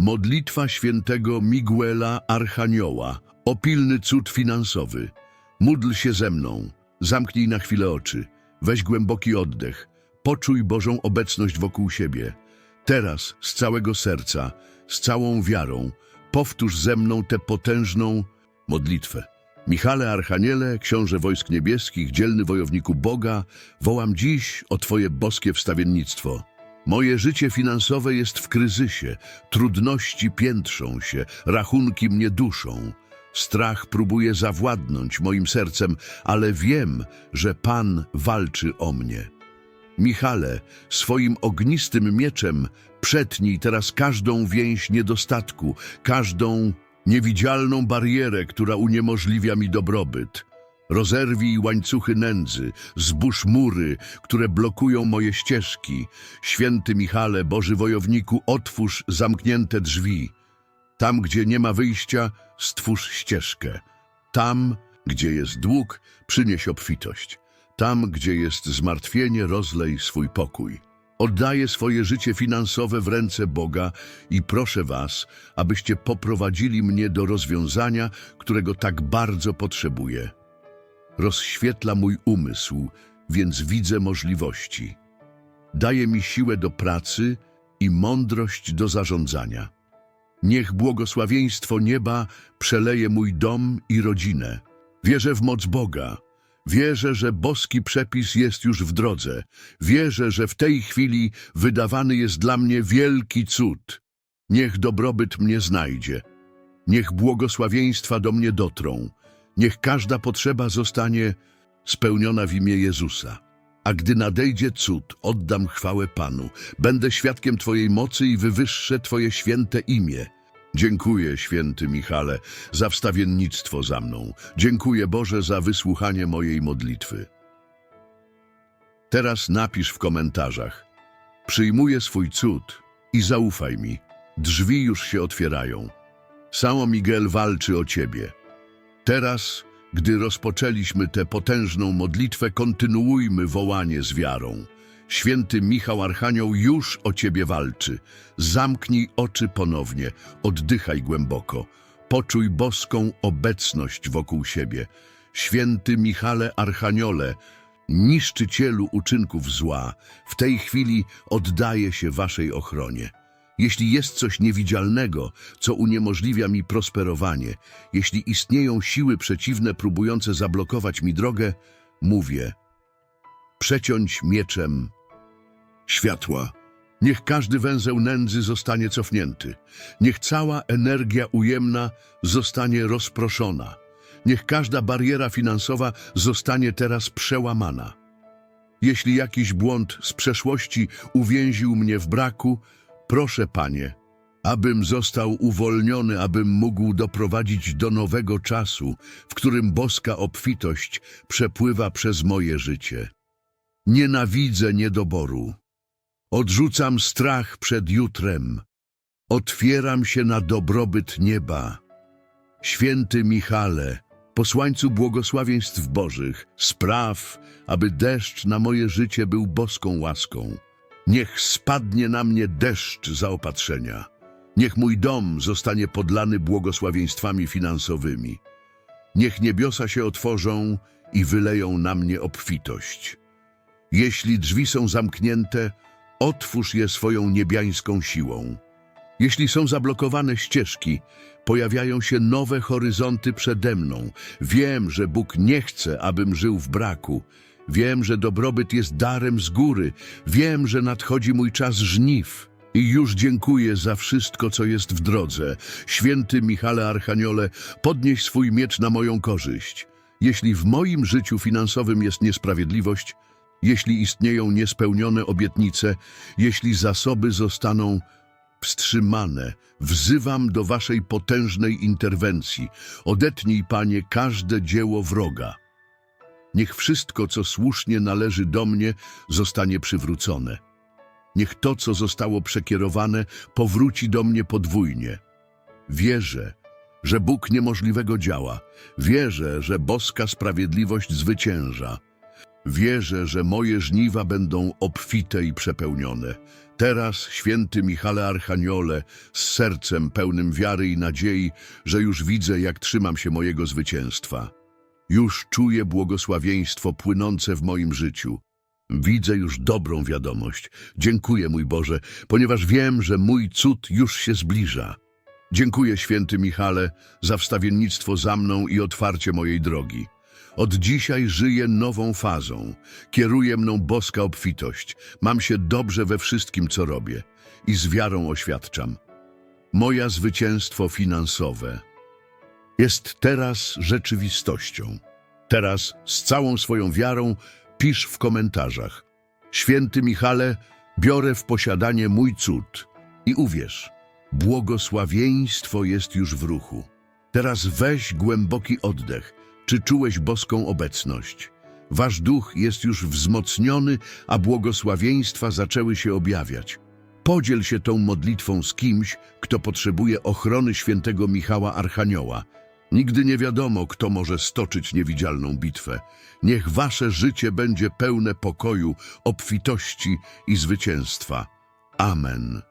Modlitwa świętego Miguela Archanioła o pilny cud finansowy. Módl się ze mną. Zamknij na chwilę oczy. Weź głęboki oddech. Poczuj Bożą obecność wokół siebie. Teraz z całego serca, z całą wiarą, powtórz ze mną tę potężną modlitwę. Michale Archaniele, książę wojsk niebieskich, dzielny wojowniku Boga, wołam dziś o Twoje boskie wstawiennictwo. Moje życie finansowe jest w kryzysie, trudności piętrzą się, rachunki mnie duszą. Strach próbuje zawładnąć moim sercem, ale wiem, że Pan walczy o mnie. Michale, swoim ognistym mieczem przetnij teraz każdą więź niedostatku, każdą niewidzialną barierę, która uniemożliwia mi dobrobyt. Rozerwij łańcuchy nędzy, zbóż mury, które blokują moje ścieżki. Święty Michale, Boży wojowniku, otwórz zamknięte drzwi. Tam, gdzie nie ma wyjścia, stwórz ścieżkę. Tam, gdzie jest dług, przynieś obfitość. Tam, gdzie jest zmartwienie, rozlej swój pokój. Oddaję swoje życie finansowe w ręce Boga i proszę Was, abyście poprowadzili mnie do rozwiązania, którego tak bardzo potrzebuję. Rozświetla mój umysł, więc widzę możliwości. Daje mi siłę do pracy i mądrość do zarządzania. Niech błogosławieństwo nieba przeleje mój dom i rodzinę. Wierzę w moc Boga. Wierzę, że boski przepis jest już w drodze. Wierzę, że w tej chwili wydawany jest dla mnie wielki cud. Niech dobrobyt mnie znajdzie. Niech błogosławieństwa do mnie dotrą. Niech każda potrzeba zostanie spełniona w imię Jezusa. A gdy nadejdzie cud, oddam chwałę Panu. Będę świadkiem Twojej mocy i wywyższę Twoje święte imię. Dziękuję, święty Michale, za wstawiennictwo za mną. Dziękuję, Boże, za wysłuchanie mojej modlitwy. Teraz napisz w komentarzach. Przyjmuję swój cud i zaufaj mi. Drzwi już się otwierają. Samo Miguel walczy o Ciebie. Teraz, gdy rozpoczęliśmy tę potężną modlitwę, kontynuujmy wołanie z wiarą. Święty Michał Archanioł już o Ciebie walczy. Zamknij oczy ponownie, oddychaj głęboko. Poczuj boską obecność wokół siebie. Święty Michale Archaniole, niszczycielu uczynków zła, w tej chwili oddaję się Waszej ochronie. Jeśli jest coś niewidzialnego, co uniemożliwia mi prosperowanie, jeśli istnieją siły przeciwne próbujące zablokować mi drogę, mówię: przeciąć mieczem światła. Niech każdy węzeł nędzy zostanie cofnięty. Niech cała energia ujemna zostanie rozproszona. Niech każda bariera finansowa zostanie teraz przełamana. Jeśli jakiś błąd z przeszłości uwięził mnie w braku, proszę, Panie, abym został uwolniony, abym mógł doprowadzić do nowego czasu, w którym boska obfitość przepływa przez moje życie. Nienawidzę niedoboru. Odrzucam strach przed jutrem. Otwieram się na dobrobyt nieba. Święty Michale, posłańcu błogosławieństw Bożych, spraw, aby deszcz na moje życie był boską łaską. Niech spadnie na mnie deszcz zaopatrzenia. Niech mój dom zostanie podlany błogosławieństwami finansowymi. Niech niebiosa się otworzą i wyleją na mnie obfitość. Jeśli drzwi są zamknięte, otwórz je swoją niebiańską siłą. Jeśli są zablokowane ścieżki, pojawiają się nowe horyzonty przede mną. Wiem, że Bóg nie chce, abym żył w braku. Wiem, że dobrobyt jest darem z góry. Wiem, że nadchodzi mój czas żniw. I już dziękuję za wszystko, co jest w drodze. Święty Michale Archaniole, podnieś swój miecz na moją korzyść. Jeśli w moim życiu finansowym jest niesprawiedliwość, jeśli istnieją niespełnione obietnice, jeśli zasoby zostaną wstrzymane, wzywam do Waszej potężnej interwencji. Odetnij, Panie, każde dzieło wroga. Niech wszystko, co słusznie należy do mnie, zostanie przywrócone. Niech to, co zostało przekierowane, powróci do mnie podwójnie. Wierzę, że Bóg niemożliwego działa. Wierzę, że boska sprawiedliwość zwycięża. Wierzę, że moje żniwa będą obfite i przepełnione. Teraz, święty Michale Archaniole, z sercem pełnym wiary i nadziei, że już widzę, jak trzymam się mojego zwycięstwa. Już czuję błogosławieństwo płynące w moim życiu. Widzę już dobrą wiadomość. Dziękuję, mój Boże, ponieważ wiem, że mój cud już się zbliża. Dziękuję, święty Michale, za wstawiennictwo za mną i otwarcie mojej drogi. Od dzisiaj żyję nową fazą. Kieruje mną boska obfitość. Mam się dobrze we wszystkim, co robię. I z wiarą oświadczam. Moja zwycięstwo finansowe jest teraz rzeczywistością. Teraz z całą swoją wiarą pisz w komentarzach. Święty Michale, biorę w posiadanie mój cud. I uwierz, błogosławieństwo jest już w ruchu. Teraz weź głęboki oddech. Czy czułeś boską obecność? Wasz duch jest już wzmocniony, a błogosławieństwa zaczęły się objawiać. Podziel się tą modlitwą z kimś, kto potrzebuje ochrony świętego Michała Archanioła. Nigdy nie wiadomo, kto może stoczyć niewidzialną bitwę. Niech wasze życie będzie pełne pokoju, obfitości i zwycięstwa. Amen.